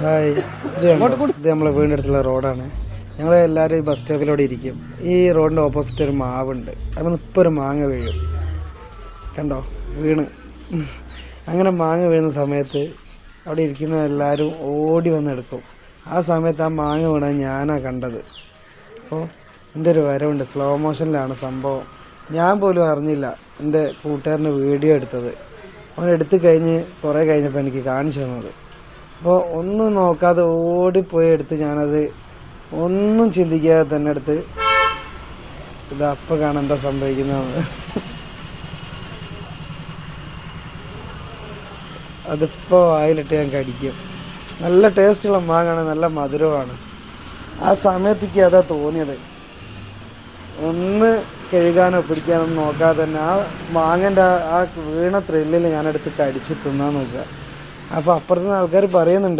Hi. ഇത് കണ്ടോ? ഇത് നമ്മളെ വീടിനടുത്തുള്ള അടുത്തുള്ള റോഡാണ്. ഞങ്ങൾ എല്ലാവരും ഈ ബസ് സ്റ്റോപ്പിലൂടെ ഇരിക്കും. ഈ റോഡിന്റെ ഓപ്പോസിറ്റ് ഒരു മാവുണ്ട്. അതിൽ ഇപ്പോൾ ഒരു മാങ്ങ വീഴും കണ്ടോ? വീണ്. അങ്ങനെ മാങ്ങ വീഴുന്ന സമയത്ത് അവിടെ ഇരിക്കുന്ന എല്ലാവരും ഓടി വന്നെടുക്കും ആ സമയത്ത് ആ മാങ്ങ വീണത് ഞാനാണ് കണ്ടത്. അപ്പോൾ എന്റെ ഒരു വരവുണ്ട്. സ്ലോ മോഷനിലാണ് സംഭവം. ഞാൻ പോലും അറിഞ്ഞില്ല എന്റെ കൂട്ടുകാരന്റെ വീഡിയോ എടുത്തത്. അവൻ എടുത്തു കഴിഞ്ഞ് കുറേ കഴിഞ്ഞപ്പോൾ എനിക്ക് കാണിച്ചു തന്നത്. അപ്പോൾ ഒന്നും നോക്കാതെ ഓടിപ്പോയി എടുത്ത് ഞാനത് ഒന്നും ചിന്തിക്കാതെ തന്നെ എടുത്ത് ഇത് അപ്പം കാണാൻ എന്താ സംഭവിക്കുന്നതെന്ന്. അതിപ്പോൾ വായിലിട്ട് ഞാൻ കടിക്കും. നല്ല ടേസ്റ്റുള്ള മാങ്ങാണ് നല്ല മധുരമാണ്. ആ സമയത്തേക്ക് അതാ തോന്നിയത്. ഒന്ന് കഴുകാനോ പിടിക്കാനോ നോക്കാതെ തന്നെ ആ മാങ്ങന്റെ ആ വീണ ത്രില്ലിൽ ഞാനെടുത്ത് കടിച്ച് തിന്നാൻ നോക്കുക. അപ്പോൾ അപ്പുറത്തുനിന്ന് ആൾക്കാർ പറയുന്നുണ്ട്.